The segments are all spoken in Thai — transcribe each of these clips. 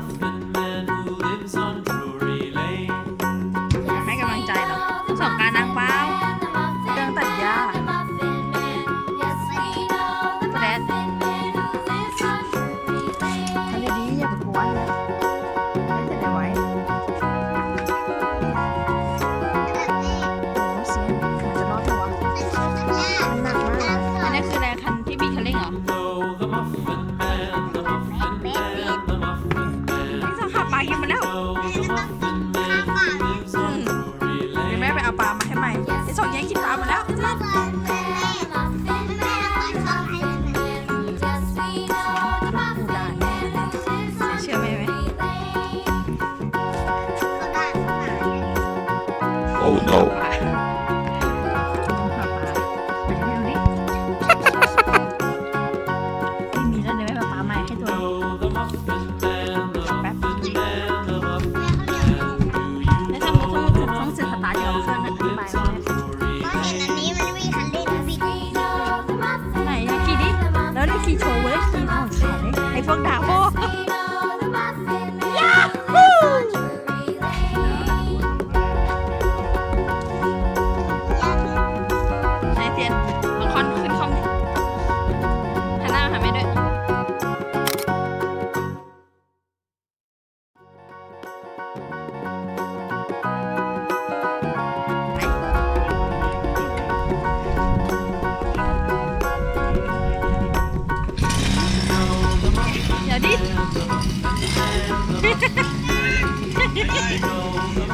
off. เดี๋ยวส่งเย้กินไป 风大风。I know the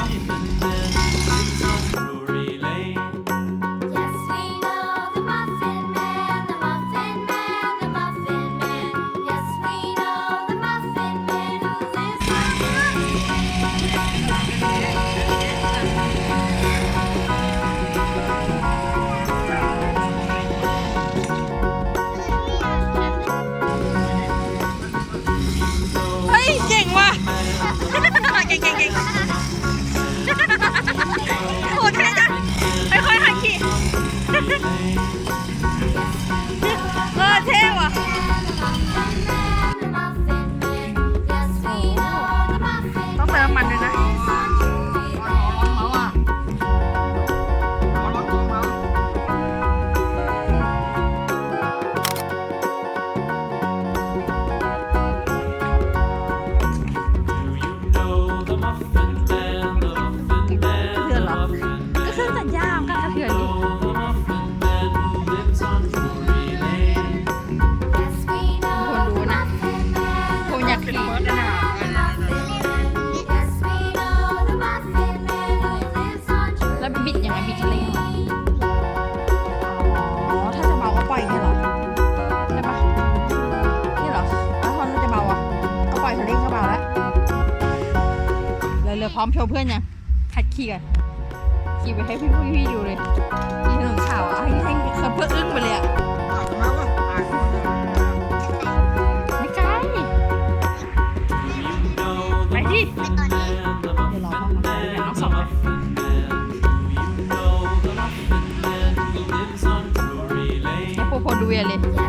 ไป พร้อมโชว์เพื่อนยังหัดขี่กันขี่ไปให้พี่พี่ดูเลยมีหนนขาวอะให้คนเพื่ออึ้งไปเลยอะไม่ไกลไปดิเดี๋ยวรอพ่อมาเดี๋ยวน้อสองไห้วโปรโดูเวเลย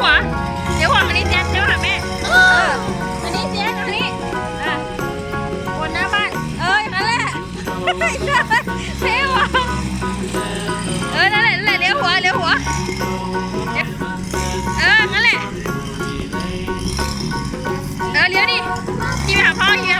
หัวเดี๋ยวหัวคันนี้เจ๊เดี๋ยวหัวแม่เออคันนี้เจ๊คันนี้อะวนหน้าบ้านเออยนั่นแหละเท่หัวเออนั่นแหละนั่นแหละเลี้ยวหัวเลี้ยวหัวเออนั่นแหละเออเลี้ยวดิที่ไปหาพ่อเฮีย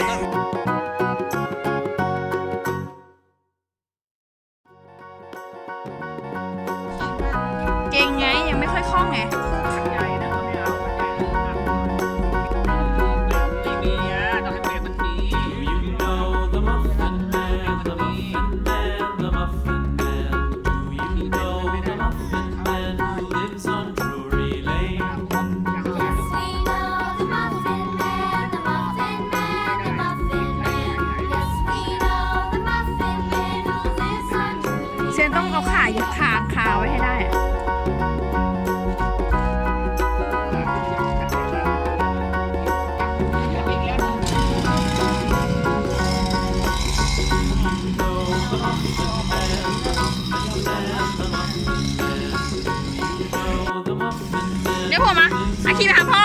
Amen. ผ่าอย่าคางคาไว้ให้ได้เดี๋ยวผมมาอาคีไปหาพ่อ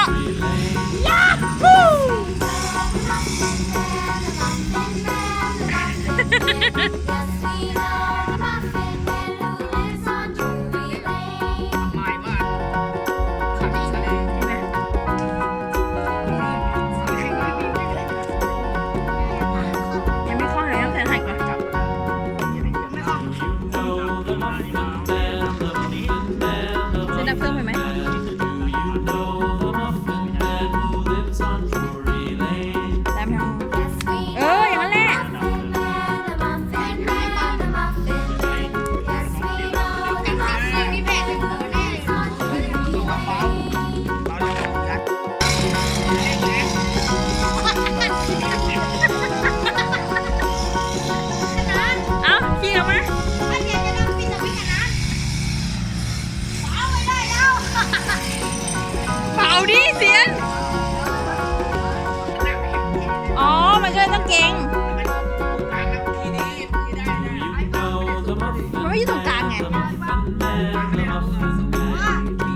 เพราะว่อยู่ตรงกลางไง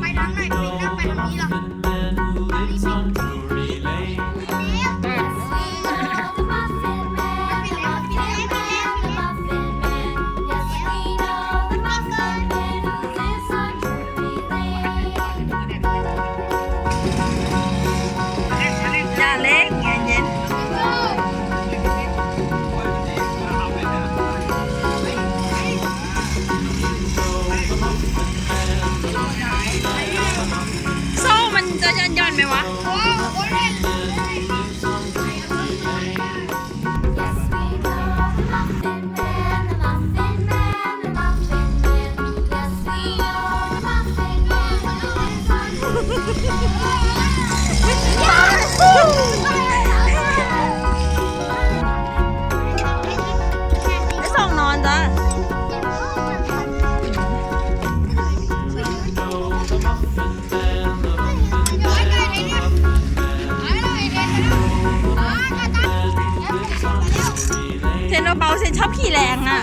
ไปทางไหนปีนหน้าไปทางนี้หรอ จะย่อนย่นไหมวะ แล้เบาเซนชอบขี่แรงอะ